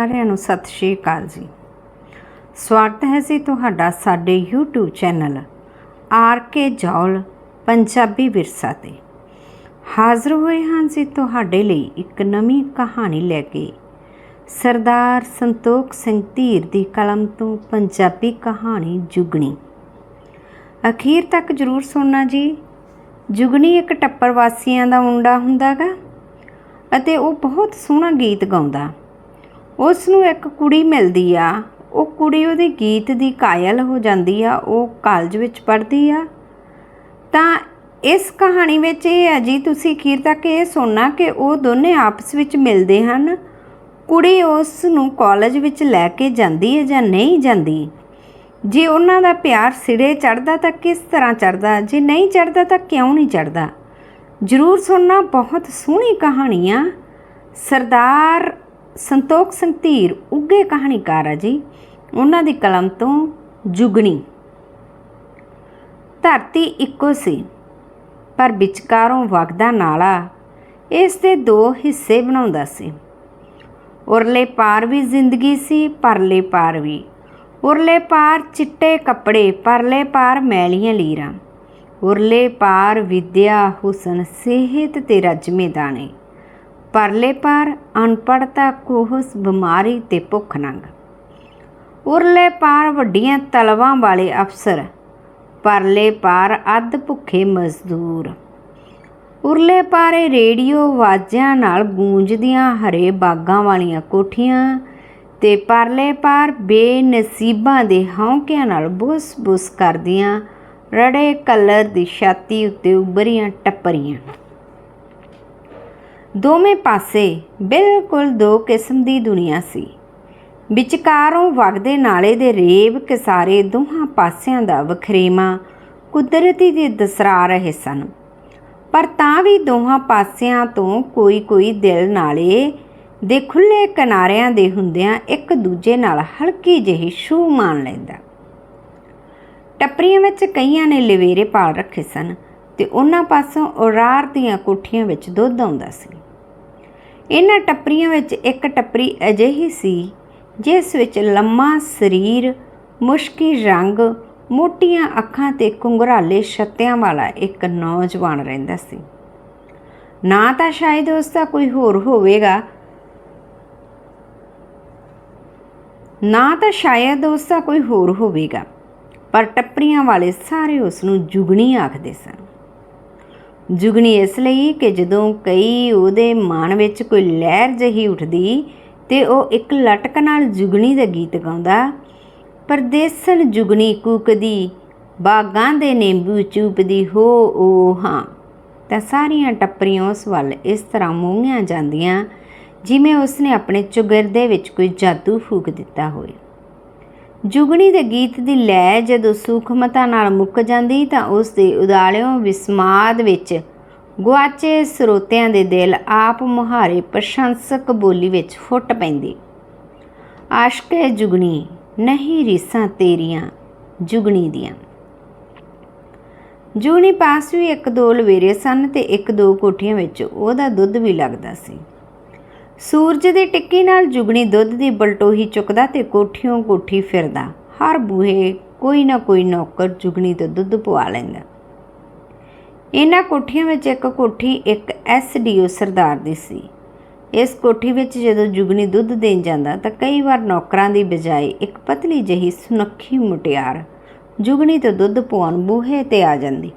ਸਾਰਿਆਂ ਨੂੰ ਸਤਿ ਸ਼੍ਰੀ ਅਕਾਲ ਜੀ। ਸਵਾਗਤ ਹੈ ਜੀ ਤੁਹਾਡਾ ਸਾਡੇ YouTube channel R K Jaul, Punjabi Virsa ਤੇ। ਹਾਜ਼ਰ ਹੋਏ ਹਾਂ ਜੀ ਤੁਹਾਡੇ ਲਈ ਇੱਕ ਨਵੀਂ ਕਹਾਣੀ ਲੈ ਕੇ। ਸਰਦਾਰ ਸੰਤੋਖ ਸਿੰਘ ਧੀਰ ਦੀ ਕਲਮ ਤੋਂ ਪੰਜਾਬੀ ਕਹਾਣੀ ਜੁਗਣੀ। ਅਖੀਰ ਤੱਕ ਜਰੂਰ ਸੁਣਨਾ ਜੀ। ਜੁਗਣੀ ਇੱਕ ਟੱਪਰ ਵਾਸੀਆਂ ਦਾ ਮੁੰਡਾ ਹੁੰਦਾਗਾ ਅਤੇ ਉਹ ਬਹੁਤ ਸੋਹਣਾ ਗੀਤ ਗਾਉਂਦਾ। ਉਸ ਨੂੰ ਇੱਕ ਕੁੜੀ ਮਿਲਦੀ ਆ। ਉਹ ਕੁੜੀ ਉਹਦੇ ਗੀਤ ਦੀ ਕਾਇਲ ਹੋ ਜਾਂਦੀ ਆ। ਉਹ ਕਾਲਜ ਵਿੱਚ ਪੜ੍ਹਦੀ ਆ। ਤਾਂ ਇਸ ਕਹਾਣੀ ਵਿੱਚ ਇਹ ਹੈ ਜੀ, ਤੁਸੀਂ ਅਖੀਰ ਤੱਕ ਇਹ ਸੁਣਨਾ ਕਿ ਉਹ ਦੋਨੇ ਆਪਸ ਵਿੱਚ ਮਿਲਦੇ ਹਨ। ਕੁੜੀ ਉਸ ਨੂੰ ਕਾਲਜ ਵਿੱਚ ਲੈ ਕੇ ਜਾਂਦੀ ਹੈ ਜਾਂ ਨਹੀਂ ਜਾਂਦੀ। ਜੇ ਉਹਨਾਂ ਦਾ ਪਿਆਰ ਸਿਰੇ ਚੜਦਾ ਤਾਂ ਕਿਸ ਤਰ੍ਹਾਂ ਚੜਦਾ ਜੇ ਨਹੀਂ ਚੜਦਾ ਤਾਂ ਕਿਉਂ ਨਹੀਂ ਚੜਦਾ ਜ਼ਰੂਰ ਸੁਣਨਾ, ਬਹੁਤ ਸੋਹਣੀ ਕਹਾਣੀ ਆ। ਸਰਦਾਰ ਸੰਤੋਖ ਸਿੰਘ ਧੀਰ ਉੱਗੇ ਕਹਾਣੀਕਾਰ ਆ ਜੀ, ਉਹਨਾਂ ਦੀ ਕਲਮ ਤੋਂ ਜੁਗਣੀ। ਧਰਤੀ ਇੱਕੋ ਸੀ, ਪਰ ਵਿਚਕਾਰੋਂ ਵਗਦਾ ਨਾਲਾ, ਇਸ ਦੇ ਦੋ ਹਿੱਸੇ ਬਣਾਉਂਦਾ ਸੀ। ਉਰਲੇ ਪਾਰ ਵੀ ਜ਼ਿੰਦਗੀ ਸੀ, ਪਰਲੇ ਪਾਰ ਵੀ। ਉਰਲੇ ਪਾਰ ਚਿੱਟੇ ਕੱਪੜੇ, ਪਰਲੇ ਪਾਰ ਮੈਲੀਆਂ ਲੀਰਾਂ। ਉਰਲੇ ਪਾਰ ਵਿਦਿਆ ਹੁਸਨ, ਸਿਹਤ ਤੇ ਰਜਮੇ ਦਾਣੇ ਪਰਲੇ ਪਾਰ ਅਨਪੜਤਾ ਕੋਹਸ ਬਿਮਾਰੀ ਤੇ ਭੁੱਖ ਨੰਗ। ਉਰਲੇ ਪਾਰ ਵੱਡੀਆਂ ਤਲਵਾਂ ਵਾਲੇ ਅਫਸਰ, ਪਰਲੇ ਪਾਰ ਅੱਧ ਭੁੱਖੇ ਮਜ਼ਦੂਰ। ਉਰਲੇ ਪਾਰੇ ਰੇਡੀਓ ਵਾਜ਼ਿਆਂ ਨਾਲ ਗੂੰਜਦੀਆਂ ਹਰੇ ਬਾਗਾਂ ਵਾਲੀਆਂ ਕੋਠੀਆਂ ਤੇ ਪਰਲੇ ਪਾਰ ਬੇਨਸੀਬਾਂ ਦੇ ਹੌਂਕਿਆਂ ਨਾਲ ਬੁਸ-ਬੁਸ ਕਰਦੀਆਂ ਰੜੇ ਕਲਰ ਦੀ ਛਾਤੀ ਉੱਤੇ ਉੱਭਰੀਆਂ ਟੱਪਰੀਆਂ। ਦੋਵੇਂ ਪਾਸੇ ਬਿਲਕੁਲ ਦੋ ਕਿਸਮ ਦੀ ਦੁਨੀਆ ਸੀ। ਵਿਚਕਾਰੋਂ ਵਗਦੇ ਨਾਲੇ ਦੇ ਰੇਬ ਕਿਸਾਰੇ ਦੋਹਾਂ ਪਾਸਿਆਂ ਦਾ ਵਖਰੇਵਾ ਕੁਦਰਤੀ ਦੇ ਦਸਰਾ ਰਹੇ ਸਨ। ਪਰ ਤਾਂ ਵੀ ਦੋਹਾਂ ਪਾਸਿਆਂ ਤੋਂ ਕੋਈ ਕੋਈ ਦਿਲ ਨਾਲੇ ਦੇ ਖੁੱਲੇ ਕਿਨਾਰਿਆਂ ਦੇ ਹੁੰਦਿਆਂ ਇੱਕ ਦੂਜੇ ਨਾਲ ਹਲਕੀ ਜਿਹੀ ਛੂ ਮਾਨ ਲੈਂਦਾ। ਟੱਪਰੀਆਂ ਵਿੱਚ ਕਈਆਂ ਨੇ ਲਵੇਰੇ ਪਾਲ ਰੱਖੇ ਸਨ ਤੇ ਉਹਨਾਂ ਪਾਸੋਂ ਔਰਾਰ ਦੀਆਂ ਕੋਠੀਆਂ ਵਿੱਚ ਦੁੱਧ ਆਉਂਦਾ ਸੀ। ਇਹਨਾਂ ਟੱਪਰੀਆਂ ਵਿੱਚ ਇੱਕ ਟੱਪਰੀ ਅਜਿਹੀ ਸੀ, ਜਿਸ ਵਿੱਚ ਲੰਮਾ ਸਰੀਰ, ਮੁਸ਼ਕੀ ਰੰਗ, ਮੋਟੀਆਂ ਅੱਖਾਂ ਤੇ ਕੁੰਗਰਾਲੇ ਛੱਤਿਆਂ ਵਾਲਾ ਇੱਕ ਨੌਜਵਾਨ ਰਹਿੰਦਾ ਸੀ। ਨਾ ਤਾਂ ਸ਼ਾਇਦ ਉਸ ਦਾ ਕੋਈ ਹੋਰ ਹੋਵੇਗਾ। ਨਾ ਤਾਂ ਸ਼ਾਇਦ ਉਸ ਦਾ ਕੋਈ ਹੋਰ ਹੋਵੇਗਾ। ਪਰ ਟੱਪਰੀਆਂ ਵਾਲੇ ਸਾਰੇ ਉਸ ਨੂੰ ਜੁਗਣੀ ਆਖਦੇ ਸਨ। ਜੁਗਣੀ ਇਸ ਲਈ ਕਿ ਜਦੋਂ ਕਈ ਉਹਦੇ ਮਨ ਵਿੱਚ ਕੋਈ ਲਹਿਰ ਜਹੀ ਉੱਠਦੀ ਤੇ ਉਹ ਇੱਕ ਲਟਕ ਨਾਲ ਜੁਗਣੀ ਦਾ ਗੀਤ ਗਾਉਂਦਾ ਪਰਦੇਸਨ ਜੁਗਣੀ ਕੂਕਦੀ, ਬਾਗਾਂ ਦੇ ਨਿੰਬੂ ਚੂਪਦੀ, ਹੋ, ਓ, ਹਾਂ। ਤਾਂ ਸਾਰੀਆਂ ਟੱਪਰੀਆਂ ਉਸ ਵੱਲ ਇਸ ਤਰ੍ਹਾਂ ਮੂੰਹੀਆਂ ਜਾਂਦੀਆਂ ਜਿਵੇਂ ਉਸਨੇ ਆਪਣੇ ਚੁਗਰਦੇ ਵਿੱਚ ਕੋਈ ਜਾਦੂ ਫੂਕ ਦਿੱਤਾ ਹੋਵੇ। ਜੁਗਣੀ ਦੇ ਗੀਤ ਦੀ ਲੈ ਜਦੋਂ ਸੂਖਮਤਾ ਨਾਲ ਮੁੱਕ ਜਾਂਦੀ ਤਾਂ ਉਸ ਦੇ ਉਦਾਲਿਓਂ ਵਿਸਮਾਦ ਵਿੱਚ ਗੁਆਚੇ ਸਰੋਤਿਆਂ ਦੇ ਦਿਲ ਆਪ ਮੁਹਾਰੇ ਪ੍ਰਸ਼ੰਸਕ ਬੋਲੀ ਵਿੱਚ ਫੁੱਟ ਪੈਂਦੀ। ਆਸ਼ਕੇ ਜੁਗਣੀ, ਨਹੀਂ ਰੀਸਾਂ ਤੇਰੀਆਂ ਜੁਗਣੀ ਦੀਆਂ। ਜੁਗਣੀ ਪਾਸ ਵੀ ਇੱਕ ਦੋ ਲਵੇਰੇ ਸਨ ਤੇ ਇੱਕ ਦੋ ਕੋਠੀਆਂ ਵਿੱਚ ਉਹਦਾ ਦੁੱਧ ਵੀ ਲੱਗਦਾ ਸੀ। ਸੂਰਜ ਦੀ ਟਿੱਕੀ ਨਾਲ ਜੁਗਣੀ ਦੁੱਧ ਦੀ ਬਲਟੋਹੀ ਚੁੱਕਦਾ ਤੇ ਕੋਠੀਓਂ ਕੋਠੀ ਫਿਰਦਾ। ਹਰ ਬੂਹੇ ਕੋਈ ਨਾ ਕੋਈ ਨੌਕਰ ਜੁਗਣੀ ਤੋਂ ਦੁੱਧ ਪਵਾ ਲੈਂਦਾ। ਇਹਨਾਂ ਕੋਠੀਆਂ ਵਿੱਚ ਇੱਕ ਕੋਠੀ ਇੱਕ ਐਸਡੀਓ ਸਰਦਾਰ ਦੀ ਸੀ। ਇਸ ਕੋਠੀ ਵਿੱਚ ਜਦੋਂ ਜੁਗਨੀ ਦੁੱਧ ਦੇਣ ਜਾਂਦਾ ਤਾਂ ਕਈ ਵਾਰ ਨੌਕਰਾਂ ਦੀ ਬਜਾਏ ਇੱਕ ਪਤਲੀ ਜਹੀ ਸੁਨੱਖੀ ਮੁਟਿਆਰ ਜੁਗਨੀ ਤੋਂ ਦੁੱਧ ਪਵਾਉਣ ਬੂਹੇ ਤੇ ਆ ਜਾਂਦੀ।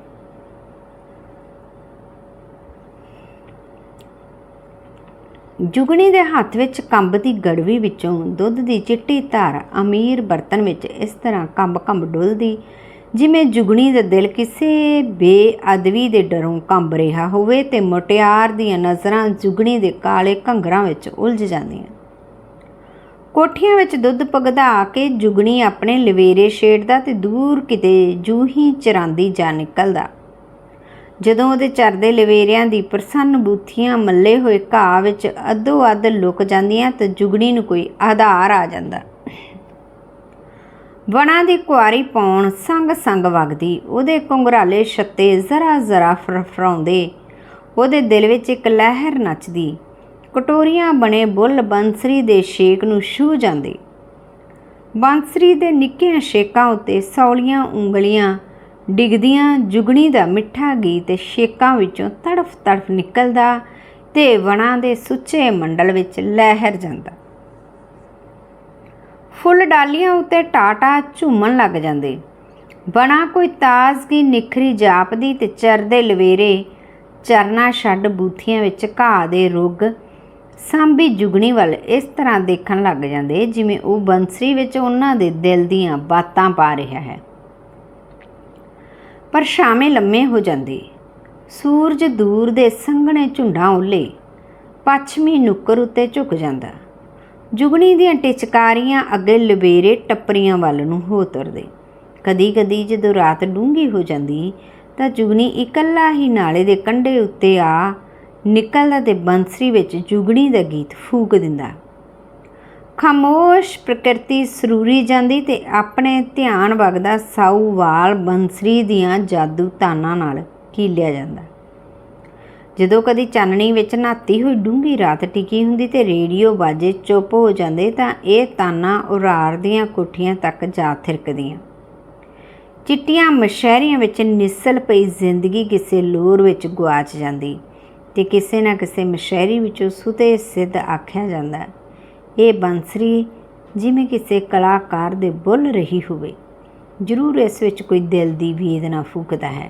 ਜੁਗਣੀ ਦੇ ਹੱਥ ਵਿੱਚ ਕੰਬ ਦੀ ਗੜਵੀ ਵਿੱਚੋਂ ਦੁੱਧ ਦੀ ਚਿੱਟੀ ਧਾਰ ਅਮੀਰ ਬਰਤਨ ਵਿੱਚ ਇਸ ਤਰ੍ਹਾਂ ਕੰਬ-ਕੰਬ ਡੁੱਲਦੀ, ਜਿਵੇਂ ਜੁਗਣੀ ਦਾ ਦਿਲ ਕਿਸੇ ਬੇਅਦਵੀ ਦੇ ਡਰੋਂ ਕੰਬ ਰਿਹਾ ਹੋਵੇ ਤੇ ਮੁਟਿਆਰ ਦੀਆਂ ਨਜ਼ਰਾਂ ਜੁਗਣੀ ਦੇ ਕਾਲੇ ਘੰਗਰਾਂ ਵਿੱਚ ਉਲਝ ਜਾਂਦੀਆਂ। ਕੋਠੀਆਂ ਵਿੱਚ ਦੁੱਧ ਪਗਦਾ ਕੇ ਜੁਗਣੀ ਆਪਣੇ ਲਵੇਰੇ ਛੇੜਦਾ ਤੇ ਦੂਰ ਕਿਤੇ ਜੂਹੀ ਚਰਾਂਦੀ ਜਾ ਨਿਕਲਦਾ। ਜਦੋਂ ਉਹਦੇ ਚਰਦੇ ਲਵੇਰਿਆਂ ਦੀ ਪ੍ਰਸੰਨ ਬੂਥੀਆਂ ਮੱਲੇ ਹੋਏ ਘਾਹ ਵਿੱਚ ਅੱਧੋ ਅੱਧ ਲੁਕ ਜਾਂਦੀਆਂ ਤੇ ਜੁਗਣੀ ਨੂੰ ਕੋਈ ਆਧਾਰ ਆ ਜਾਂਦਾ। ਵਣਾ ਦੀ ਕੁਆਰੀ ਪਾਉਣ ਸੰਗ ਸੰਗ ਵਗਦੀ। ਉਹਦੇ ਕੁੰਗਰਾਲੇ ਛੱਤੇ ਜ਼ਰਾ ਜ਼ਰਾ ਫਰਫਰਾਉਂਦੇ ਉਹਦੇ ਦਿਲ ਵਿੱਚ ਇੱਕ ਲਹਿਰ ਨੱਚਦੀ। ਕਟੋਰੀਆਂ ਬਣੇ ਬੁੱਲ ਬੰਸਰੀ ਦੇ ਸ਼ੇਕ ਨੂੰ ਛੂ ਜਾਂਦੇ। ਬਾਂਸਰੀ ਦੇ ਨਿੱਕੀਆਂ ਸ਼ੇਕਾਂ ਉੱਤੇ ਸੌਲੀਆਂ ਉਂਗਲੀਆਂ ਡਿੱਗਦੀਆਂ ਜੁਗਣੀ ਦਾ ਮਿੱਠਾ ਗੀਤ ਛੇਕਾਂ ਵਿੱਚੋਂ ਤੜਫ ਤੜਫ ਨਿਕਲਦਾ ਤੇ ਵਣਾਂ ਦੇ ਸੁੱਚੇ ਮੰਡਲ ਵਿੱਚ ਲਹਿਰ ਜਾਂਦਾ। ਫੁੱਲ ਡਾਲੀਆਂ ਉੱਤੇ ਟਾਟਾ ਝੂਮਣ ਲੱਗ ਜਾਂਦੇ। ਬਣਾ ਕੋਈ ਤਾਜ਼ਗੀ ਨਿਖਰੀ ਜਾਪਦੀ ਤੇ ਚਰਦੇ ਲਵੇਰੇ, ਚਰਨਾ ਛੱਡ ਬੂਥੀਆਂ ਵਿੱਚ ਘਾਹ ਦੇ ਰੁੱਗ। ਸਾਂਭੀ ਜੁਗਣੀ ਵੱਲ ਇਸ ਤਰ੍ਹਾਂ ਦੇਖਣ ਲੱਗ ਜਾਂਦੇ ਜਿਵੇਂ ਉਹ ਬੰਸਰੀ ਵਿੱਚ ਉਹਨਾਂ ਦੇ ਦਿਲ ਦੀਆਂ ਬਾਤਾਂ ਪਾ ਰਿਹਾ ਹੈ। ਪਰ ਸ਼ਾਮੇ ਲੰਮੇ ਹੋ ਜਾਂਦੇ। ਸੂਰਜ ਦੂਰ ਦੇ ਸੰਘਣੇ ਝੁੰਡਾਂ ਉੱਲੇ ਪੱਛਮੀ ਨੁੱਕਰ ਉੱਤੇ ਝੁਕ ਜਾਂਦਾ। ਜੁਗਣੀ ਦੀਆਂ ਟਿਚਕਾਰੀਆਂ ਅੱਗੇ ਲਬੇਰੇ ਟੱਪਰੀਆਂ ਵੱਲ ਨੂੰ ਹੋ ਤੁਰਦੇ। ਕਦੀ-ਕਦੀ ਜਦੋਂ ਰਾਤ ਡੂੰਘੀ ਹੋ ਜਾਂਦੀ, ਤਾਂ ਜੁਗਣੀ ਇਕੱਲਾ ਹੀ ਨਾਲੇ ਦੇ ਕੰਢੇ ਉੱਤੇ ਆ ਨਿਕਲਦਾ ਤੇ ਬੰਸਰੀ ਵਿੱਚ ਜੁਗਣੀ ਦਾ ਗੀਤ ਫੂਕ ਦਿੰਦਾ। ਖਾਮੋਸ਼ ਪ੍ਰਕਿਰਤੀ ਸਰੂਰੀ ਜਾਂਦੀ ਤੇ ਆਪਣੇ ਧਿਆਨ ਵਗਦਾ ਸਾਊ ਵਾਲ ਬੰਸਰੀ ਦੀਆਂ ਜਾਦੂ ਤਾਨਾਂ ਨਾਲ ਕੀਲਿਆ ਜਾਂਦਾ। ਜਦੋਂ ਕਦੀ ਚਾਨਣੀ ਵਿੱਚ ਨਹਾਤੀ ਹੋਈ ਡੂੰਗੀ ਰਾਤ ਟਿਕੀ ਹੁੰਦੀ ਤੇ ਰੇਡੀਓ ਬਾਜੇ ਚੁੱਪ ਹੋ ਜਾਂਦੇ ਤਾਂ ਇਹ ਤਾਨਾਂ ਉਰਾਰ ਦੀਆਂ ਕੋਠੀਆਂ ਤੱਕ ਜਾ ਥਿਰਕਦੀਆਂ। ਚਿੱਟੀਆਂ ਮਸ਼ਹਿਰੀਆਂ ਵਿੱਚ ਨਿਸਲ ਪਈ ਜ਼ਿੰਦਗੀ ਕਿਸੇ ਲੋਰ ਵਿੱਚ ਗੁਆਚ ਜਾਂਦੀ ਤੇ ਕਿਸੇ ਨਾ ਕਿਸੇ ਮਸ਼ਹਿਰੀ ਵਿੱਚੋਂ ਸੁਤੇ ਸਿੱਧ ਆਖਿਆ ਜਾਂਦਾ। ਇਹ ਬੰਸਰੀ ਜਿਵੇਂ ਕਿਸੇ ਕਲਾਕਾਰ ਦੇ ਬੁੱਲ ਰਹੀ ਹੋਵੇ, ਜ਼ਰੂਰ ਇਸ ਵਿੱਚ ਕੋਈ ਦਿਲ ਦੀ ਵੇਦਨਾ ਫੂਕਦਾ ਹੈ।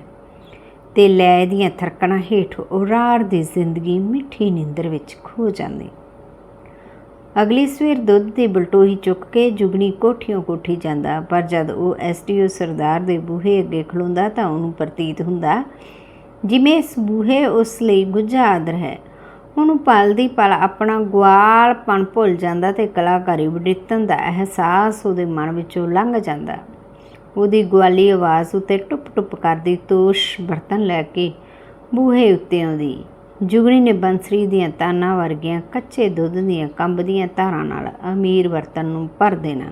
ਤੇ ਲੈ ਦੀਆਂ ਥਰਕਣਾ ਹੇਠ ਉਰਾਰ ਦੀ ਜ਼ਿੰਦਗੀ ਮਿੱਠੀ ਨਿੰਦਰ ਵਿੱਚ ਖੋ ਜਾਂਦੀ। ਅਗਲੀ ਸਵੇਰ ਦੁੱਧ ਦੀ ਬਲਟੋਹੀ ਚੁੱਕ ਕੇ ਜੁਗਨੀ ਕੋਠਿਓਂ ਕੋਠੀ ਜਾਂਦਾ, ਪਰ ਜਦ ਉਹ ਐਸਟੀਓ ਸਰਦਾਰ ਦੇ ਬੂਹੇ ਅੱਗੇ ਖਲੋਂਦਾ ਤਾਂ ਉਹਨੂੰ ਪ੍ਰਤੀਤ ਹੁੰਦਾ, ਜਿਵੇਂ ਇਸ ਬੂਹੇ ਉਸ ਲਈ ਗੁੱਝਾ ਆਦਰ ਹੈ ਉਹਨੂੰ ਪਲ ਦੀ ਪਲ ਆਪਣਾ ਗਵਾਲਪਣ ਭੁੱਲ ਜਾਂਦਾ ਤੇ ਕਲਾਕਾਰੀ ਵਡਿੱਤਣ ਦਾ ਅਹਿਸਾਸ ਉਹਦੇ ਮਨ ਵਿੱਚੋਂ ਲੰਘ ਜਾਂਦਾ। ਉਹਦੀ ਗਵਾਲੀ ਆਵਾਜ਼ ਉੱਤੇ ਟੁੱਪ-ਟੁੱਪ ਕਰਦੀ ਤੋਸ਼ ਬਰਤਨ ਲੈ ਕੇ ਬੂਹੇ ਉੱਤੇ ਆਉਂਦੀ। ਜੁਗਣੀ ਨੇ ਬੰਸਰੀ ਦੀਆਂ ਤਾਨਾਂ ਵਰਗੀਆਂ ਕੱਚੇ ਦੁੱਧ ਦੀਆਂ ਕੰਬਦੀਆਂ ਧਾਰਾਂ ਨਾਲ ਅਮੀਰ ਬਰਤਨ ਨੂੰ ਭਰ ਦੇਣਾ।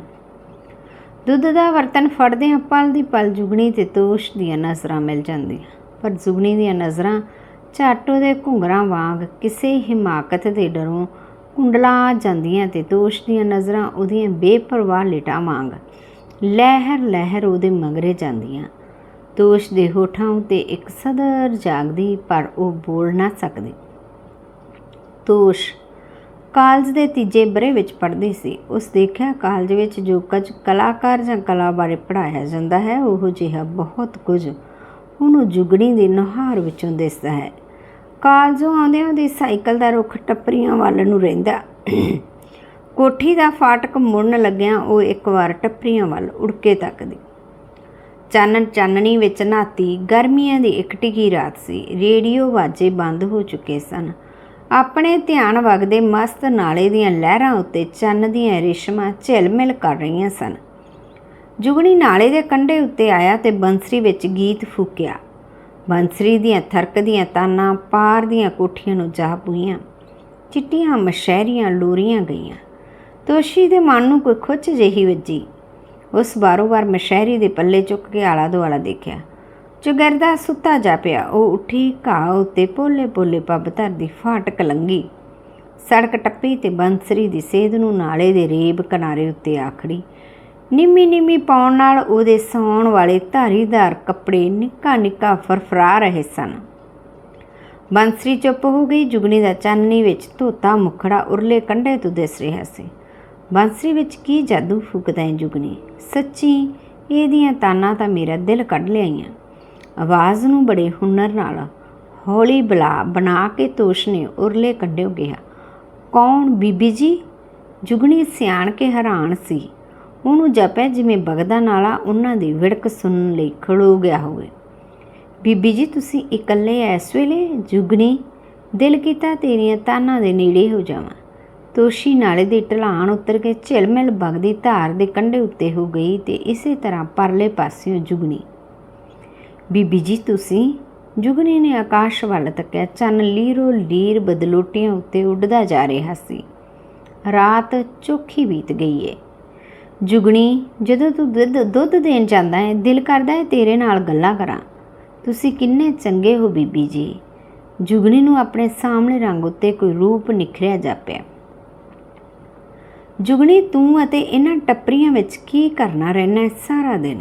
ਦੁੱਧ ਦਾ ਬਰਤਨ ਫੜਦਿਆਂ ਪਲ ਦੀ ਪਲ ਜੁਗਣੀ ਤੇ ਤੋਸ਼ ਦੀਆਂ ਨਜ਼ਰਾਂ ਮਿਲ ਜਾਂਦੀਆਂ। ਪਰ ਜੁਗਣੀ ਦੀਆਂ ਨਜ਼ਰਾਂ ਝਾਟੋ ਦੇ ਘੁੰਗਰਾਂ ਵਾਂਗ ਕਿਸੇ ਹਿਮਾਕਤ ਦੇ ਡਰੋਂ ਕੁੰਡਲਾ ਜਾਂਦੀਆਂ ਤੇ ਦੋਸ਼ ਦੀਆਂ ਨਜ਼ਰਾਂ ਉਹਦੀਆਂ ਬੇਪਰਵਾਹ ਲੇਟਾਂ ਵਾਂਗ ਲਹਿਰ ਲਹਿਰ ਉਹਦੇ ਮਗਰੇ ਜਾਂਦੀਆਂ। ਦੋਸ਼ ਦੇ ਹੋਠਾਂ ਉਤੇ ਇੱਕ ਸਦਰ ਜਾਗਦੀ ਪਰ ਉਹ ਬੋਲ ਨਾ ਸਕਦੀ। ਦੋਸ਼ ਕਾਲਜ ਦੇ ਤੀਜੇ ਬਰੇ ਵਿੱਚ ਪੜ੍ਹਦੀ ਸੀ। ਉਸ ਦੇਖਿਆ ਕਾਲਜ ਵਿੱਚ ਜੋ ਕੁਝ ਕਲਾਕਾਰ ਜਾਂ ਕਲਾ ਬਾਰੇ ਪੜ੍ਹਾਇਆ ਜਾਂਦਾ ਹੈ, ਉਹ ਜਿਹਾ ਬਹੁਤ ਕੁਝ ਉਹਨੂੰ ਜੁਗਣੀ ਦੀ ਨੁਹਾਰ ਵਿੱਚੋਂ ਦਿਸਦਾ ਹੈ। ਕਾਲਜੋਂ ਆਉਂਦਿਆਂ ਉਹਦੀ ਸਾਈਕਲ ਦਾ ਰੁੱਖ ਟੱਪਰੀਆਂ ਵੱਲ ਨੂੰ ਰਹਿੰਦਾ। ਕੋਠੀ ਦਾ ਫਾਟਕ ਮੁੜਨ ਲੱਗਿਆ ਉਹ ਇੱਕ ਵਾਰ ਟੱਪਰੀਆਂ ਵੱਲ ਉੜਕੇ ਤੱਕਦੀ। ਚਾਨਣ ਚਾਨਣੀ ਵਿੱਚ ਨਾਤੀ ਗਰਮੀਆਂ ਦੀ ਇੱਕ ਟਿਕੀ ਰਾਤ ਸੀ। ਰੇਡੀਓ ਵਾਜੇ ਬੰਦ ਹੋ ਚੁੱਕੇ ਸਨ। ਆਪਣੇ ਧਿਆਨ ਵਗਦੇ ਮਸਤ ਨਾਲੇ ਦੀਆਂ ਲਹਿਰਾਂ ਉੱਤੇ ਚੰਨ ਦੀਆਂ ਰੇਸ਼ਮਾਂ ਝਿਲਮਿਲ ਕਰ ਰਹੀਆਂ ਸਨ। ਜੁਗਣੀ ਨਾਲੇ ਦੇ ਕੰਢੇ ਉੱਤੇ ਆਇਆ ਤੇ ਬੰਸਰੀ ਵਿੱਚ ਗੀਤ ਫੂਕਿਆ। ਬੰਸਰੀ ਦੀਆਂ ਥਰਕਦੀਆਂ ਤਾਨਾਂ, ਪਾਰ ਦੀਆਂ ਕੋਠੀਆਂ ਨੂੰ ਜਾ ਪੂਈਆਂ ਚਿੱਟੀਆਂ ਮਸ਼ਹਿਰੀਆਂ ਲੋਰੀਆਂ ਗਈਆਂ। ਤੋਸ਼ੀ ਦੇ ਮਨ ਨੂੰ ਕੋਈ ਖੁੱਚ ਜਿਹੀ ਵੱਜੀ। ਉਸ ਬਾਰੋ-ਬਾਰ ਮਸ਼ਹਿਰੀ ਦੇ ਪੱਲੇ ਚੁੱਕ ਕੇ ਆਲਾ ਦੁਆਲਾ ਦੇਖਿਆ। ਚੁਗਰਦਾ ਸੁੱਤਾ ਜਾ ਪਿਆ। ਉਹ ਉੱਠੀ, ਘਾਹ ਉੱਤੇ ਪੋਲੇ-ਪੋਲੇ ਪੱਬ ਧਰਦੀ ਫਾਟਕ ਲੰਗੀ। ਸੜਕ ਟੱਪੀ ਤੇ ਬੰਸਰੀ ਦੀ ਸੇਧ ਨੂੰ ਨਾਲੇ ਦੇ ਰੇਬ ਕਿਨਾਰੇ ਉੱਤੇ ਆਖੜੀ। ਨਿੰਮੀ ਨਿੰਮੀ ਪਾਉਣ ਨਾਲ ਉਹਦੇ ਸੌਣ ਵਾਲੇ ਧਾਰੀਦਾਰ ਕੱਪੜੇ ਨਿੱਕਾ ਨਿੱਕਾ ਫਰਫਰਾ ਰਹੇ ਸਨ। ਬੰਸਰੀ ਚੁੱਪ ਹੋ ਗਈ, ਜੁਗਨੀ ਦਾ ਚਾਨਣੀ ਵਿੱਚ ਧੋਤਾ ਮੁਖੜਾ ਉਰਲੇ ਕੰਢੇ ਤੋਂ ਦਿਸ ਰਿਹਾ ਸੀ। ਬੰਸਰੀ ਵਿੱਚ ਕੀ ਜਾਦੂ ਫੂਕਦਾ ਹੈ ਜੁਗਨੀ? ਸੱਚੀ, ਇਹਦੀਆਂ ਤਾਨਾਂ ਤਾਂ ਮੇਰਾ ਦਿਲ ਕੱਢ ਲਿਆਈਆਂ। ਆਵਾਜ਼ ਨੂੰ ਬੜੇ ਹੁਨਰ ਨਾਲ ਹੌਲੀ ਬਲਾ ਬਣਾ ਕੇ ਤੋਸ਼ ਨੇ ਉਰਲੇ ਕੰਢਿਓ ਗਿਆ ਕੌਣ ਬੀਬੀ ਜੀ? ਜੁਗਨੀ ਸਿਆਣ ਕੇ ਹੈਰਾਨ ਸੀ। ਉਹਨੂੰ ਜਪਿਆ ਜਿਵੇਂ ਬਗਦਾ ਨਾਲਾ ਉਹਨਾਂ ਦੀ ਵਿੜਕ ਸੁਣਨ ਲਈ ਖੜੋ ਗਿਆ ਹੋਵੇ। ਬੀਬੀ ਜੀ, ਤੁਸੀਂ ਇਕੱਲੇ ਐਸ ਵੇਲੇ ਜੁਗਨੀ, ਦਿਲ ਕੀਤਾ ਤੇਰੀਆਂ ਤਾਨਾਂ ਦੇ ਨੇੜੇ ਹੋ ਜਾਵਾਂ। ਤੋਸ਼ੀ ਨਾਲੇ ਦੀ ਢਲਾਣ ਉੱਤਰ ਕੇ ਝਿਲਮਿਲ ਵਗਦੀ ਧਾਰ ਦੇ ਕੰਢੇ ਉੱਤੇ ਹੋ ਗਈ ਤੇ ਇਸੇ ਤਰ੍ਹਾਂ ਪਰਲੇ ਪਾਸਿਓਂ ਜੁਗਨੀ। ਬੀਬੀ ਜੀ, ਤੁਸੀਂ? ਜੁਗਨੀ ਨੇ ਆਕਾਸ਼ ਵੱਲ ਤੱਕਿਆ, ਚੰਨ ਲੀਰੋ ਲੀਰ ਬਦਲੋਟੀਆਂ ਉੱਤੇ ਉੱਡਦਾ ਜਾ ਰਿਹਾ ਸੀ। ਰਾਤ ਚੋਖੀ ਬੀਤ ਗਈ ਏ। ਜੁਗਣੀ, ਜਦੋਂ ਤੂੰ ਦੁੱਧ ਦੁੱਧ ਦੇਣ ਜਾਂਦਾ ਹੈ ਦਿਲ ਕਰਦਾ ਹੈ ਤੇਰੇ ਨਾਲ ਗੱਲਾਂ ਕਰਾਂ। ਤੁਸੀਂ ਕਿੰਨੇ ਚੰਗੇ ਹੋ ਬੀਬੀ ਜੀ। ਜੁਗਣੀ ਨੂੰ ਆਪਣੇ ਸਾਹਮਣੇ ਰੰਗ ਉੱਤੇ ਕੋਈ ਰੂਪ ਨਿਖਰਿਆ ਜਾਪਿਆ। ਜੁਗਣੀ, ਤੂੰ ਅਤੇ ਇਹਨਾਂ ਟੱਪਰੀਆਂ ਵਿੱਚ ਕੀ ਕਰਨਾ ਰਹਿਣਾ ਸਾਰਾ ਦਿਨ?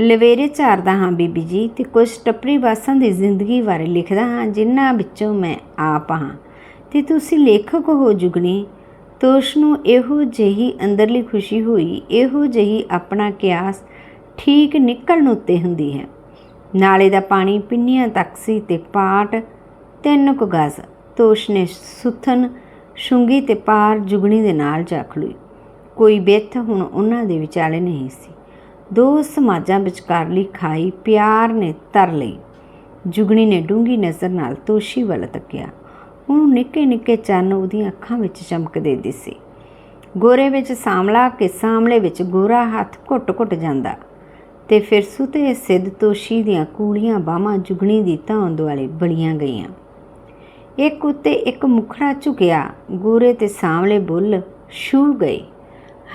ਲਵੇਰੇ ਝਾਰਦਾ ਹਾਂ ਬੀਬੀ ਜੀ ਤੇ ਕੁਝ ਟੱਪਰੀ ਵਾਸਾਂ ਦੀ ਜ਼ਿੰਦਗੀ ਬਾਰੇ ਲਿਖਦਾ ਹਾਂ ਜਿਨ੍ਹਾਂ ਵਿੱਚੋਂ ਮੈਂ ਆਪ ਹਾਂ। ਤੇ ਤੁਸੀਂ ਲੇਖਕ ਹੋ ਜੁਗਣੀ। ਜੁਗਨੀ ਤੋਸ਼ ਨੂੰ ਇਹੋ ਜਿਹੀ ਅੰਦਰਲੀ ਖੁਸ਼ੀ ਹੋਈ, ਇਹੋ ਜਿਹੀ ਆਪਣਾ ਕਿਆਸ ਠੀਕ ਨਿਕਲਣ ਉੱਤੇ ਹੁੰਦੀ ਹੈ। ਨਾਲੇ ਦਾ ਪਾਣੀ ਪਿੰਨੀਆਂ ਤੱਕ ਸੀ ਤੇ ਪਾਟ ਤਿੰਨ ਕੁ ਗਜ਼। ਤੋਸ਼ ਨੇ ਸੁਥਨ ਸ਼ੁੰਗੀ ਤੇ ਪਾਰ ਜੁਗਣੀ ਦੇ ਨਾਲ ਜਾ ਖਲੋਈ ਕੋਈ ਬਿੱਥ ਹੁਣ ਉਹਨਾਂ ਦੇ ਵਿਚਾਲੇ ਨਹੀਂ ਸੀ। ਦੋ ਸਮਾਜਾਂ ਵਿਚਕਾਰਲੀ ਖਾਈ ਪਿਆਰ ਨੇ ਤਰ ਲਈ। ਜੁਗਣੀ ਨੇ ਡੂੰਗੀ ਨਜ਼ਰ ਨਾਲ ਤੋਸ਼ੀ ਵੱਲ ਤੱਕਿਆ। ਉਹਨੂੰ ਨਿੱਕੇ ਨਿੱਕੇ ਚੰਨ ਉਹਦੀਆਂ ਅੱਖਾਂ ਵਿੱਚ ਚਮਕਦੇ ਦਿਸੇ ਗੋਰੇ ਵਿੱਚ ਸਾਂਵਲਾ ਕੇ ਸਾਹਮਣੇ ਵਿੱਚ ਗੋਰਾ ਹੱਥ ਘੁੱਟ-ਘੁੱਟ ਜਾਂਦਾ ਤੇ ਫਿਰ ਸੁਤੇ ਸਿੱਧ ਤੋਸ਼ੀ ਦੀਆਂ ਕੂਲੀਆਂ ਬਾਹਾਂ ਜੁਗਣੀ ਦੀ ਧੌਣ ਵਾਲੇ ਬਲੀਆਂ ਗਈਆਂ। ਇੱਕ ਉੱਤੇ ਇੱਕ ਮੁਖੜਾ ਝੁਕਿਆ, ਗੋਰੇ ਤੇ ਸਾਂਵਲੇ ਬੁੱਲ ਛੂ ਗਏ।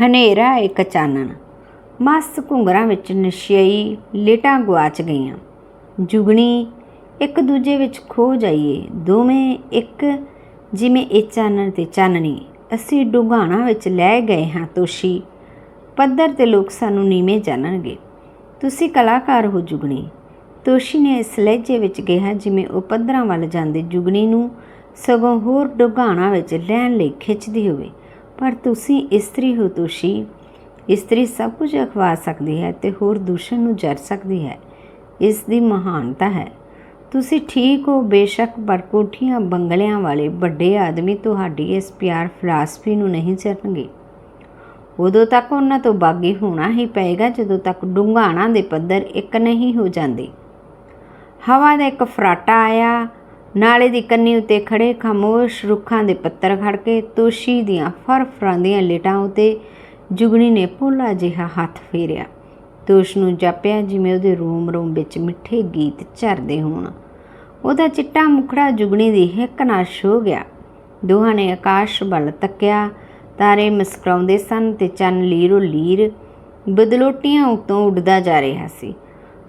ਹਨੇਰਾ ਇੱਕ ਚਾਨਣ। ਮਸਤ ਘੁੰਗਰਾਂ ਵਿੱਚ ਨਸ਼ਈ ਲੇਟਾਂ ਗੁਆਚ ਗਈਆਂ। ਜੁਗਣੀ ਇੱਕ ਦੂਜੇ ਵਿੱਚ ਖੋ ਜਾਈਏ। ਦੋਵੇਂ ਇੱਕ ਜਿਵੇਂ ਇਹ ਚਾਨਣ ਤੇ ਚਾਨਣੀ। ਅਸੀਂ ਡੁਗਾਣਾ ਵਿੱਚ ਲੈ ਗਏ ਹਾਂ ਤੋਸ਼ੀ। ਪੱਧਰ ਤੇ ਲੋਕ ਸਾਨੂੰ ਨੀਵੇਂ ਜਾਣਨਗੇ। ਤੁਸੀਂ ਕਲਾਕਾਰ ਹੋ ਜੁਗਣੀ। ਤੋਸ਼ੀ ਨੇ ਇਸ ਲਹਿਜੇ ਵਿੱਚ ਕਿਹਾ ਜਿਵੇਂ ਉਹ ਪੱਧਰਾਂ ਵੱਲ ਜਾਂਦੇ ਜੁਗਣੀ ਨੂੰ ਸਗੋਂ ਹੋਰ ਡੁਗਾਣਾ ਵਿੱਚ ਲੈਣ ਲਈ ਖਿੱਚਦੀ ਹੋਵੇ। ਪਰ ਤੁਸੀਂ ਇਸਤਰੀ ਹੋ ਤੋਸ਼ੀ। ਇਸਤਰੀ ਸਭ ਕੁਝ ਅਖਵਾ ਸਕਦੀ ਹੈ ਤੇ ਹੋਰ ਦੂਸ਼ਣ ਨੂੰ ਜਰ ਸਕਦੀ ਹੈ। ਇਸ ਦੀ ਮਹਾਨਤਾ ਹੈ। ਤੁਸੀਂ ਠੀਕ ਹੋ? ਬੇਸ਼ੱਕ ਪਰ ਕੋਠੀਆਂ ਬੰਗਲਿਆਂ ਵਾਲੇ ਵੱਡੇ ਆਦਮੀ ਤੁਹਾਡੀ ਇਸ ਪਿਆਰ ਫਿਲਾਸਫੀ ਨੂੰ ਨਹੀਂ ਚਰਨਗੇ। ਉਦੋਂ ਤੱਕ ਉਹਨਾਂ ਤੋਂ ਬਾਗੀ ਹੋਣਾ ਹੀ ਪਏਗਾ ਜਦੋਂ ਤੱਕ ਡੁੰਗਾਣਾ ਦੇ ਪੱਧਰ ਇੱਕ ਨਹੀਂ ਹੋ ਜਾਂਦੇ। ਹਵਾ ਦਾ ਇੱਕ ਫਰਾਟਾ ਆਇਆ, ਨਾਲੇ ਦੀ ਕੰਨੀ ਉੱਤੇ ਖੜੇ ਖਾਮੋਸ਼ ਰੁੱਖਾਂ ਦੇ ਪੱਤਰ ਖੜ ਕੇ ਤੋਸ਼ੀ ਦੀਆਂ ਫਰਫਰਾਂਦੀਆਂ ਲੇਟਾਂ ਉਤੇ ਜੁਗਣੀ ਨੇ ਪੋਲਾ ਜਿਹਾ ਹੱਥ ਫੇਰਿਆ। ਤੋਸ਼ ਨੂੰ ਜਾਪਿਆ ਜਿਵੇਂ ਉਹਦੇ ਰੋਮ ਰੋਮ ਵਿੱਚ ਮਿੱਠੇ ਗੀਤ ਝਰਦੇ ਹੋਣ। ਉਹਦਾ ਚਿੱਟਾ ਮੁਖੜਾ ਜੁਗਣੀ ਦੀ ਹਿੱਕ ਨਾਲ ਛੋ ਗਿਆ। ਦੋਹਾਂ ਨੇ ਆਕਾਸ਼ ਵੱਲ ਤੱਕਿਆ। ਤਾਰੇ ਮਸਕਰਾਉਂਦੇ ਸਨ ਤੇ ਚੰਨ ਲੀਰੋ ਲੀਰ ਬਦਲੋਟੀਆਂ ਉਤੋਂ ਉੱਡਦਾ ਜਾ ਰਿਹਾ ਸੀ।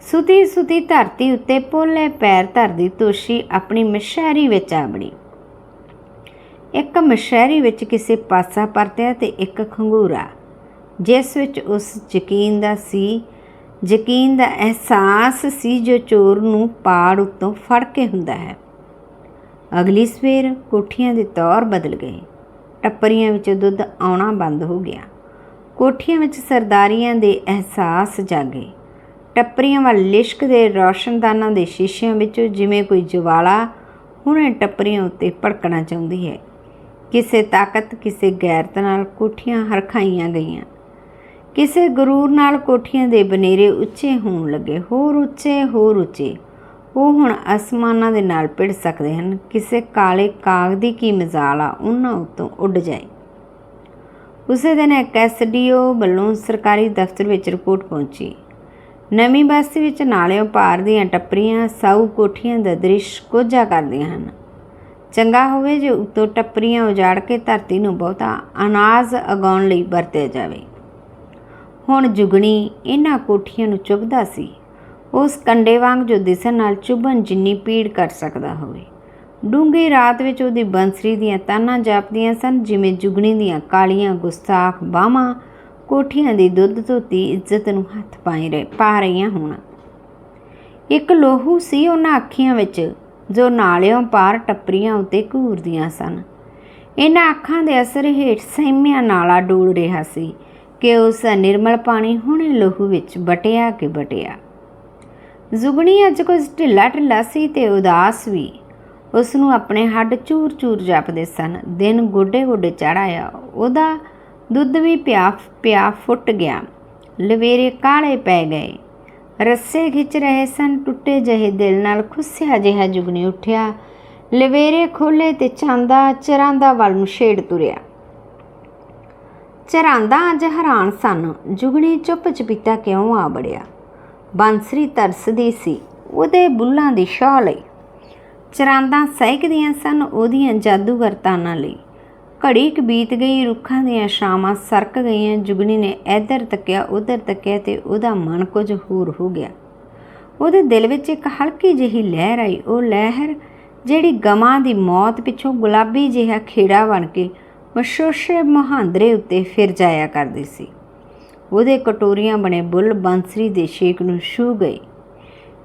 ਸੁਤੀ ਸੁਤੀ ਧਰਤੀ ਉੱਤੇ ਪੋਲੇ ਪੈਰ ਧਰਦੀ ਤੋਸ਼ੀ ਆਪਣੀ ਮਸ਼ਹਰੀ ਵਿੱਚ ਆ ਬੜੀ ਇੱਕ ਮਸ਼ਹਰੀ ਵਿੱਚ ਕਿਸੇ ਪਾਸਾ ਪਰਤਿਆ ਤੇ ਇੱਕ ਖੰਗੂਰਾ, ਜਿਸ ਵਿੱਚ ਉਸ ਯਕੀਨ ਦਾ ਸੀ ਯਕੀਨ ਦਾ ਅਹਿਸਾਸ ਸੀ ਜੋ ਚੋਰ ਨੂੰ ਪਾੜ ਉੱਤੋਂ ਫੜ ਕੇ ਹੁੰਦਾ ਹੈ। ਅਗਲੀ ਸਵੇਰ ਕੋਠੀਆਂ ਦੇ ਤੌਰ ਬਦਲ ਗਏ। ਟੱਪਰੀਆਂ ਵਿੱਚ ਦੁੱਧ ਆਉਣਾ ਬੰਦ ਹੋ ਗਿਆ। ਕੋਠੀਆਂ ਵਿੱਚ ਸਰਦਾਰੀਆਂ ਦੇ ਅਹਿਸਾਸ ਜਾਗੇ। ਟੱਪਰੀਆਂ ਵੱਲ ਲਿਸ਼ਕਦੇ ਰੌਸ਼ਨਦਾਨਾਂ ਦੇ ਸ਼ੀਸ਼ਿਆਂ ਵਿੱਚੋਂ ਜਿਵੇਂ ਕੋਈ ਜਵਾਲਾ, ਹੁਣੇ ਟੱਪਰੀਆਂ ਉੱਤੇ ਭੜਕਣਾ ਚਾਹੁੰਦੀ ਹੈ। ਕਿਸੇ ਤਾਕਤ, ਕਿਸੇ ਗੈਰਤ ਨਾਲ ਕੋਠੀਆਂ ਹਰਖਾਈਆਂ ਗਈਆਂ। ਕਿਸੇ ਗਰੂਰ ਨਾਲ ਕੋਠੀਆਂ ਦੇ ਬਨੇਰੇ ਉੱਚੇ ਹੋਣ ਲੱਗੇ। ਹੋਰ ਉੱਚੇ ਹੋਰ ਉੱਚੇ। ਉਹ ਹੁਣ ਅਸਮਾਨਾਂ ਦੇ ਨਾਲ ਪਿੜ ਸਕਦੇ ਹਨ। ਕਿਸੇ ਕਾਲੇ ਕਾਗ ਦੀ ਕੀ ਮਜ਼ਾਲ ਆ, ਉਹਨਾਂ ਉੱਤੋਂ ਉੱਡ ਜਾਏ। ਉਸੇ ਦਿਨ ਇੱਕ ਐਸਡੀਓ ਵੱਲੋਂ ਸਰਕਾਰੀ ਦਫ਼ਤਰ ਵਿੱਚ ਰਿਪੋਰਟ ਪਹੁੰਚੀ। ਨਵੀਂ ਬਸਤੀ ਵਿੱਚ ਨਾਲਿਓਂ ਪਾਰ ਦੀਆਂ ਟੱਪਰੀਆਂ, ਸਾਊ ਕੋਠੀਆਂ ਦਾ ਦ੍ਰਿਸ਼ ਕੋਝਾ ਕਰਦੀਆਂ ਹਨ। ਚੰਗਾ ਹੋਵੇ ਜੇ ਉੱਤੋਂ ਟੱਪਰੀਆਂ ਉਜਾੜ ਕੇ ਧਰਤੀ ਨੂੰ ਬਹੁਤਾ ਅਨਾਜ ਉਗਾਉਣ ਲਈ ਵਰਤਿਆ ਜਾਵੇ। ਹੁਣ ਜੁਗਣੀ ਇਹਨਾਂ ਕੋਠੀਆਂ ਨੂੰ ਚੁੱਭਦਾ ਸੀ। ਉਸ ਕੰਡੇ ਵਾਂਗ ਜੋ ਦਿਸਣ ਨਾਲ ਚੁਭਣ ਜਿੰਨੀ ਪੀੜ ਕਰ ਸਕਦਾ ਹੋਵੇ। ਡੂੰਗੀ ਰਾਤ ਵਿੱਚ ਉਹਦੀ ਬੰਸਰੀ ਦੀਆਂ ਤਾਨਾਂ ਜਾਪਦੀਆਂ ਸਨ, ਜਿਵੇਂ ਜੁਗਣੀ ਦੀਆਂ ਕਾਲੀਆਂ ਗੁਸਤਾਖ ਬਾਹਾਂ ਕੋਠੀਆਂ ਦੀ ਦੁੱਧ ਧੋਤੀ ਇੱਜ਼ਤ ਨੂੰ ਹੱਥ ਪਾਏ ਰਹੇ ਪਾ ਰਹੀਆਂ ਹੋਣ। ਇੱਕ ਲੋਹੂ ਸੀ ਉਹਨਾਂ ਅੱਖੀਆਂ ਵਿੱਚ, ਜੋ ਨਾਲਿਓਂ ਪਾਰ ਟੱਪਰੀਆਂ ਉੱਤੇ ਘੂਰਦੀਆਂ ਸਨ। ਇਹਨਾਂ ਅੱਖਾਂ ਦੇ ਅਸਰ ਹੇਠ ਸਹਿਮਿਆ ਨਾਲਾ ਡੋਲ ਰਿਹਾ ਸੀ। ਕਿ ਉਸ ਦਾ ਨਿਰਮਲ ਪਾਣੀ ਹੁਣੇ ਲੋਹੂ ਵਿੱਚ ਬਟਿਆ ਕਿ ਬਟਿਆ। ਜ਼ੁਗਣੀ ਅੱਜ ਕੁਝ ਢਿੱਲਾ ਢਿੱਲਾ ਸੀ ਤੇ ਉਦਾਸ ਵੀ। ਉਸ ਨੂੰ ਆਪਣੇ ਹੱਡ ਚੂਰ ਚੂਰ ਜਾਪਦੇ ਸਨ। ਦਿਨ ਗੋਡੇ ਗੋਡੇ ਚੜਾਇਆ ਉਹਦਾ ਦੁੱਧ ਵੀ ਪਿਆ ਪਿਆ ਫੁੱਟ ਗਿਆ। ਲਵੇਰੇ ਕਾਲੇ ਪੈ ਗਏ। ਰੱਸੇ ਖਿੱਚ ਰਹੇ ਸਨ। ਟੁੱਟੇ ਜਿਹੇ ਦਿਲ ਨਾਲ ਖੁੱਸਿਆ ਜਿਹਾ ਜੁਗਨੀ ਉੱਠਿਆ। ਲਵੇਰੇ ਖੋਲੇ ਤੇ ਚਾਂਦਾ, ਚਰਾਂਦਾ ਵੱਲ ਨੂੰ ਛੇੜ ਤੁਰਿਆ। ਚਰਾਂਦਾ ਅੱਜ ਹੈਰਾਨ ਸਨ, ਜੁਗਣੀ ਚੁੱਪ ਚਪੀਤਾ ਕਿਉਂ ਆ ਬੜਿਆ ਬਾਂਸਰੀ ਤਰਸਦੀ ਸੀ ਉਹਦੇ ਬੁੱਲਾਂ ਦੀ ਸ਼ਾਹ ਲਈ। ਚਰਾਂਦਾ ਸਹਿਕਦੀਆਂ ਸਨ ਉਹਦੀਆਂ ਜਾਦੂਗਰ ਤਾਨਾਂ ਲਈ। ਘੜੀ ਕੁ ਬੀਤ ਗਈ, ਰੁੱਖਾਂ ਦੀਆਂ ਛਾਵਾਂ ਸਰਕ ਗਈਆਂ, ਜੁਗਣੀ ਨੇ ਇੱਧਰ ਤੱਕਿਆ, ਉੱਧਰ ਤੱਕਿਆ ਤੇ ਉਹਦਾ ਮਨ ਕੁਝ ਹੋਰ ਹੋ ਗਿਆ। ਉਹਦੇ ਦਿਲ ਵਿੱਚ ਇੱਕ ਹਲਕੀ ਜਿਹੀ ਲਹਿਰ ਆਈ, ਉਹ ਲਹਿਰ ਜਿਹੜੀ ਗਮਾਂ ਦੀ ਮੌਤ ਪਿੱਛੋਂ ਗੁਲਾਬੀ ਜਿਹਾ ਖੇੜਾ ਬਣ ਕੇ ਮਸ਼ੋਸ਼ੇ ਮਹਾਂਦਰੇ ਉੱਤੇ ਫਿਰ ਜਾਇਆ ਕਰਦੀ ਸੀ। ਉਹਦੇ ਕਟੋਰੀਆਂ ਬਣੇ ਬੁੱਲ ਬਾਂਸਰੀ ਦੇ ਸ਼ੇਕ ਨੂੰ ਛੂ ਗਏ।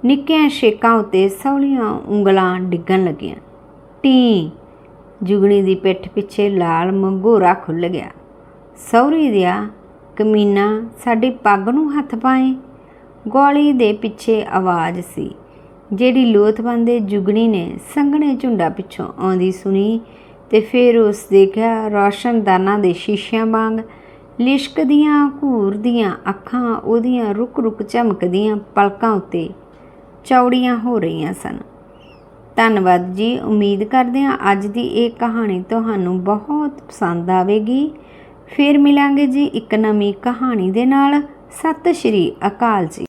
ਨਿੱਕੀਆਂ ਸ਼ੇਕਾਂ ਉੱਤੇ ਸੌਲੀਆਂ ਉਂਗਲਾਂ ਡਿੱਗਣ ਲੱਗੀਆਂ। ਟੀ! ਜੁਗਣੀ ਦੀ ਪਿੱਠ ਪਿੱਛੇ ਲਾਲ ਮੰਗੋਰਾ ਖੁੱਲ ਗਿਆ। ਸੌਰੀ ਦਿਆ, ਕਮੀਨਾ, ਸਾਡੀ ਪੱਗ ਨੂੰ ਹੱਥ ਪਾਏ। ਗੋਲੀ ਦੇ ਪਿੱਛੇ ਆਵਾਜ਼ ਸੀ, ਜਿਹੜੀ ਲੋਥਬੰਦ ਜੁਗਣੀ ਨੇ ਸੰਘਣੇ ਝੁੰਡਾ ਪਿੱਛੋਂ ਆਉਂਦੀ ਸੁਣੀ। ਤੇ ਫਿਰ ਉਸ ਦੇਖਿਆ ਰੌਸ਼ਨਦਾਨਾਂ ਦੇ ਸ਼ੀਸ਼ਿਆਂ ਵਾਂਗ ਲਿਸ਼ਕਦੀਆਂ ਘੂਰਦੀਆਂ ਅੱਖਾਂ ਉਹਦੀਆਂ ਰੁਕ-ਰੁਕ ਝਮਕਦੀਆਂ ਪਲਕਾਂ ਉੱਤੇ ਚੌੜੀਆਂ ਹੋ ਰਹੀਆਂ ਸਨ। ਧੰਨਵਾਦ ਜੀ, ਉਮੀਦ ਕਰਦੇ ਹਾਂ ਅੱਜ ਦੀ ਇਹ ਕਹਾਣੀ ਤੁਹਾਨੂੰ ਬਹੁਤ ਪਸੰਦ ਆਵੇਗੀ। ਫਿਰ ਮਿਲਾਂਗੇ ਜੀ ਇੱਕ ਨਵੀਂ ਕਹਾਣੀ ਦੇ ਨਾਲ। ਸਤਿ ਸ਼੍ਰੀ ਅਕਾਲ ਜੀ।